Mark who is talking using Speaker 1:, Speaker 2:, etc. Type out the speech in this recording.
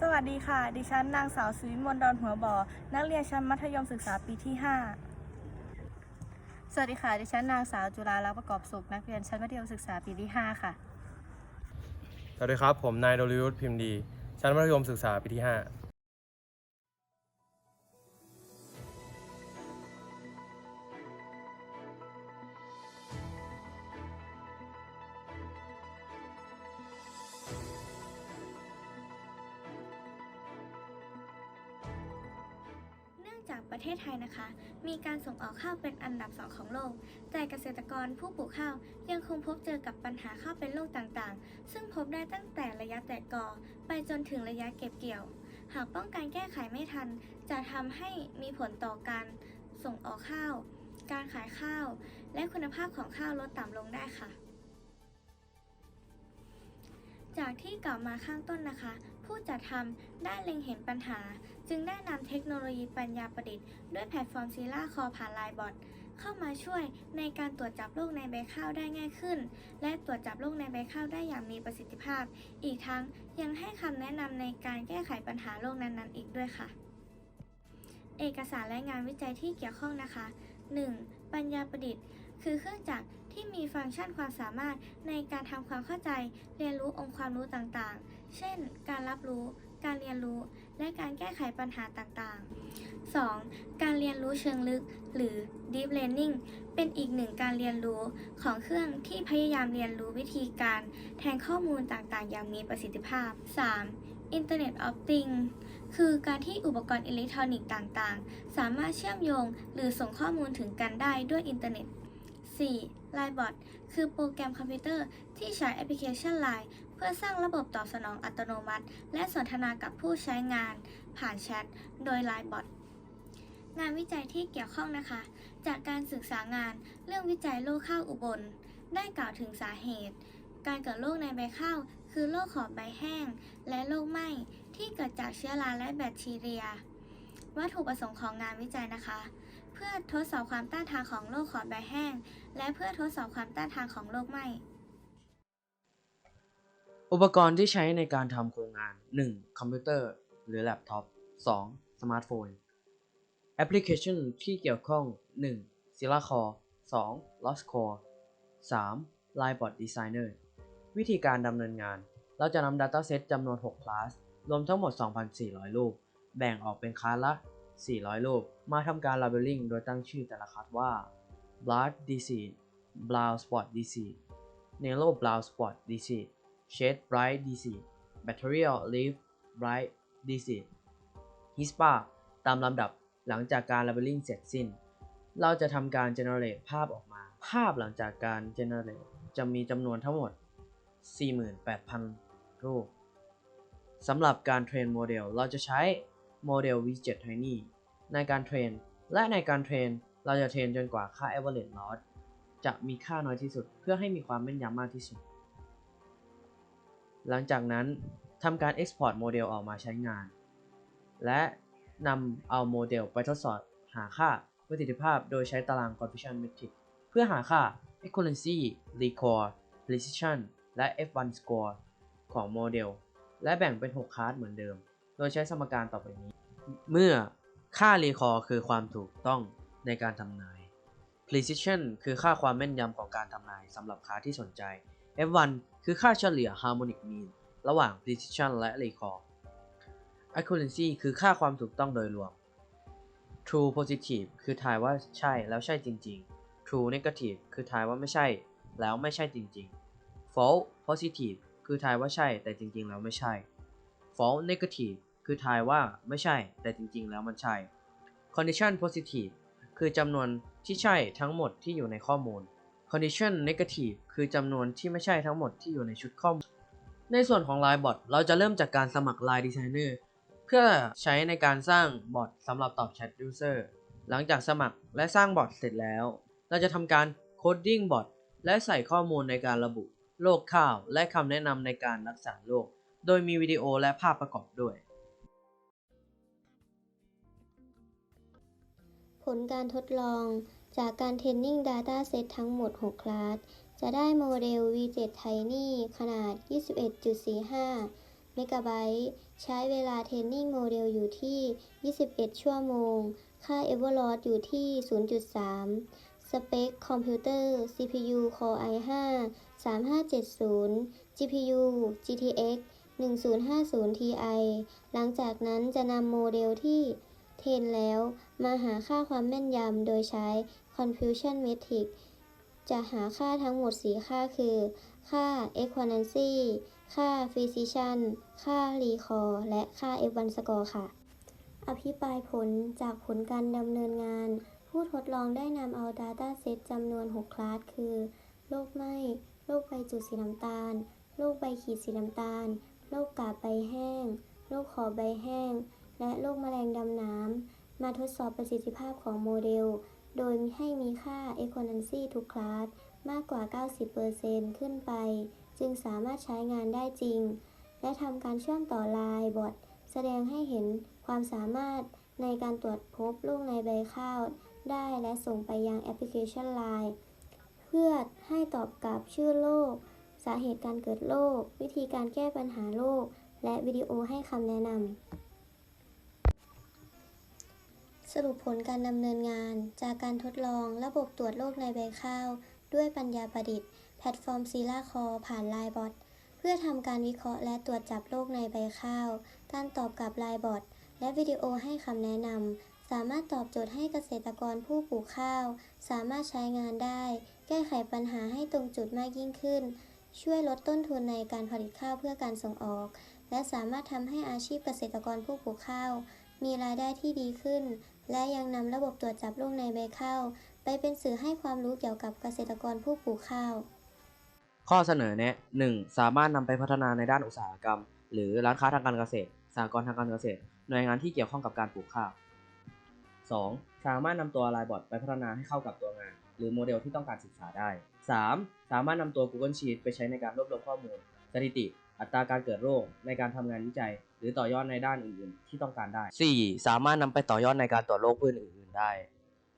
Speaker 1: สวัสดีค่ะ ดิฉันนางสาวสุวิมลดอนหัวบ่อ นักเรียนชั้นมัธยมศึกษาปีที่ 5 สวัสดีค่ะ ดิฉันนางสาวจุฬาลักษณ์ประกอบสุข นักเรียนชั้นมัธยมศึกษาปีที่ 5 ค่ะ
Speaker 2: สวัสดีครับ ผมนายดลยุทธพิมพ์ดี ชั้นมัธยมศึกษาปีที่ 5
Speaker 3: จากประเทศไทยนะคะ มีการส่งออกข้าวเป็นอันดับสองของโลก แต่เกษตรกรผู้ปลูกข้าวยังคงพบเจอกับปัญหาข้าวเป็นโรคต่างๆ ซึ่งพบได้ตั้งแต่ระยะแตกกอ ไปจนถึงระยะเก็บเกี่ยว หากป้องกันแก้ไขไม่ทัน จะทำให้มีผลต่อการส่งออกข้าว การขายข้าว และคุณภาพของข้าวลดต่ำลงได้ค่ะจากที่กล่าวมาข้างต้นนะคะ ผู้จัดทำได้เล็งเห็นปัญหา จึงได้นำเทคโนโลยีปัญญาประดิษฐ์ด้วยแพลตฟอร์มซีล่าคอผ่านไลน์บอทเข้ามาช่วยในการตรวจจับโรคในใบข้าวได้ง่ายขึ้น และตรวจจับโรคในใบข้าวได้อย่างมีประสิทธิภาพ อีกทั้งยังให้คำแนะนำในการแก้ไขปัญหาโรคนั้นๆ อีกด้วยค่ะ เอกสารและงานวิจัยที่เกี่ยวข้องนะคะ 1. ปัญญาประดิษฐ์ คือเครื่องจักรที่มีฟังก์ชันความสามารถในการทำความเข้าใจ เรียนรู้องค์ความรู้ต่างๆ เช่น การรับรู้ การเรียนรู้ และการแก้ไขปัญหาต่างๆ 2. การเรียนรู้เชิงลึก หรือ Deep Learning เป็นอีกหนึ่งการเรียนรู้ของเครื่องที่พยายามเรียนรู้วิธีการแทนข้อมูลต่างๆ อย่างมีประสิทธิภาพ 3. Internet of Things คือการที่อุปกรณ์อิเล็กทรอนิกส์ต่างๆ สามารถเชื่อมโยง หรือส่งข้อมูลถึงกันได้ด้วยอินเทอร์เน็ต 4. Linebot คือโปรแกรมคอมพิวเตอร์ที่ใช้แอปพลิเคชัน Line เพื่อสร้างระบบตอบสนองอัตโนมัติ และสนทนากับผู้ใช้งาน ผ่านแชทโดย Linebot งานวิจัยที่เกี่ยวข้องนะคะ จากการศึกษางานเรื่องวิจัยโรคข้าวอุบล ได้กล่าวถึงสาเหตุ การเกิดโรคในใบข้าว คือโรคขอบใบแห้ง และโรคไหม้ที่เกิดจากเชื้อราและแบคทีเรีย วัตถุประสงค์ของงานวิจัยนะคะ เพื่อทดสอบความต้านทานของโรคขอบใบแห้ง และเพื่อทดสอบความต้านทานของโรคไหม้
Speaker 4: อุปกรณ์ที่ใช้ในการทำโครงงาน 1. คอมพิวเตอร์หรือแล็ปท็อป 2. สมาร์ทโฟนแอปพลิเคชันที่เกี่ยวข้อง 1. s i l a Core 2. Lost Core 3. Linebot Designer วิธีการดำเนินงาน เราจะนำ Dataset จำนวน 6 คลาส รวมทั้งหมด 2,400 รูป แบ่งออกเป็นคลาสละ 400 รูป มาทำการ labeling โดยตั้งชื่อแต่ละคลาสว่า blood disease brown spot disease Nero brown spot disease Shade Bright Disease Material Leaf Bright Disease HISPA ตามลำดับหลังจากการ labeling เสร็จสิ้น เราจะทำการ generate ภาพออกมา ภาพหลังจากการ generate จะมีจำนวนทั้งหมด 48,000 รูปสำหรับการเทรนโมเดล เราจะใช้โมเดล V7 Tiny ในการเทรน และในการเทรน เราจะเทรนจนกว่าค่า average loss จะมีค่าน้อยที่สุด เพื่อให้มีความแม่นยำมากที่สุด หลังจากนั้นทำการ Export โมเดลออกมาใช้งาน และนำเอาโมเดลไปทดสอบหาค่าประสิทธิภาพโดยใช้ตาราง Coefficient Metric เพื่อหาค่า Accuracy, Recall, Precision และ F1 Score ของโมเดล และแบ่งเป็น 6 คลาสเหมือนเดิม โดยใช้สมการต่อไปนี้ เมื่อค่า Recall คือความถูกต้องในการทำนาย Precision คือค่าความแม่นยำของการทำนายสำหรับคลาสที่สนใจ F1 คือค่าเฉลี่ย harmonic mean ระหว่าง precision และ recall accuracy คือค่าความถูกต้องโดยรวม true positive คือทายว่าใช่แล้วใช่จริง ๆ true negative คือทายว่าไม่ใช่ แล้วไม่ใช่จริง ๆ false positive คือทายว่าใช่แต่จริง ๆ แล้วไม่ใช่ false negative คือทายว่าไม่ใช่แต่จริง ๆ แล้วมันใช่ condition positive คือจำนวนที่ใช่ทั้งหมดที่อยู่ในข้อมูล condition negative คือจำนวนที่ไม่ใช่ทั้งหมดที่อยู่ในชุดข้อมูล ในส่วนของ Line Bot เราจะเริ่มจากการสมัคร Line Designer เพื่อใช้ในการสร้างบอทสำหรับตอบแชท User หลังจากสมัครและสร้างบอทเสร็จแล้ว เราจะทำการ Coding Bot และใส่ข้อมูลในการระบุโรคข้าวและคำแนะนำในการรักษาโรค โดยมีวิดีโอและภาพประกอบด้วย
Speaker 5: ผลการทดลอง จากการเทรนนิ่ง Data Set ทั้งหมด 6 คลาส จะได้โมเดล V7 Tiny ขนาด 21.45 เมกะไบต์ใช้เวลาเทรนนิ่งโมเดลอยู่ที่ 21 ชั่วโมง ค่า e v o l o d อยู่ที่ 0.3 สเปคคอมพิวเตอร์ CPU Core i5 3570 GPU GTX 1050 Ti หลังจากนั้นจะนำโมเดลที่ เทรนแล้ว มาหาค่าความแม่นยำโดยใช้ Confusion Metric จะหาค่าทั้งหมด 4 ค่าคือ ค่า Equivalency ค่า Precision ค่า Recall และค่า F1 Score ค่ะ อภิปรายผลจากผลการดำเนินงาน ผู้ทดลองได้นำเอา Data Set จำนวน 6 คลาส คือ โรคไหม้ โรคใบจุดสีน้ำตาล โรคใบขีดสีน้ำตาล โรคกาบใบแห้ง โรคขอใบแห้ง และโรคแมลงดำน้ำ มาทดสอบประสิทธิภาพของโมเดล โดยให้มีค่า Equivalency ทุกคลาสมากกว่า 90%ขึ้นไป จึงสามารถใช้งานได้จริง และทำการเชื่อมต่อไลน์บอทแสดงให้เห็นความสามารถในการตรวจพบโรคในใบข้าวได้และส่งไปยังแอปพลิเคชัน Line เพื่อให้ตอบกลับชื่อโรคสาเหตุการเกิดโรควิธีการแก้ปัญหาโรคและวิดีโอให้คำแนะนำ รุปผลการดำเนินงาน จากการทดลองระบบตรวจโรคในใบข้าว ด้วยปัญญาประดิษฐ์ แพลตฟอร์มซีลาคอผ่านไลน์บอทเพื่อทำการวิเคราะห์และตรวจจับโรคในใบข้าว การตอบกลับไลน์บอทและวิดีโอให้คำแนะนำสามารถตอบโจทย์ให้เกษตรกรผู้ปลูกข้าว สามารถใช้งานได้ แก้ไขปัญหาให้ตรงจุดมากยิ่งขึ้น ช่วยลดต้นทุนในการผลิตข้าวเพื่อการส่งออก และสามารถทำให้อาชีพเกษตรกรผู้ปลูกข้าว มีรายได้ที่ดีขึ้น และยังนำระบบตรวจจับโรคในใบข้าว ไปเป็นสื่อให้ความรู้เกี่ยวกับเกษตรกรผู้ปลูกข้าว
Speaker 4: ข้อเสนอแนะ 1. สามารถนำไปพัฒนาในด้านอุตสาหกรรม หรือร้านค้าทางการเกษตรสหกรณ์ทางการเกษตร หน่วยงานที่เกี่ยวข้องกับการปลูกข้าว 2. สามารถนำตัวไลน์บอทไปพัฒนาให้เข้ากับตัวงาน หรือโมเดลที่ต้องการศึกษาได้ 3. สามารถนำตัว Google Sheet ไปใช้ในการรวบรวมข้อมูล สถิติ อัตราการเกิดโรคในการทำงานวิจัย หรือต่อยอดในด้านอื่นๆ ที่ต้องการได้ 4. สามารถนำไปต่อยอดในการตรวจโรคพืชอื่นๆได้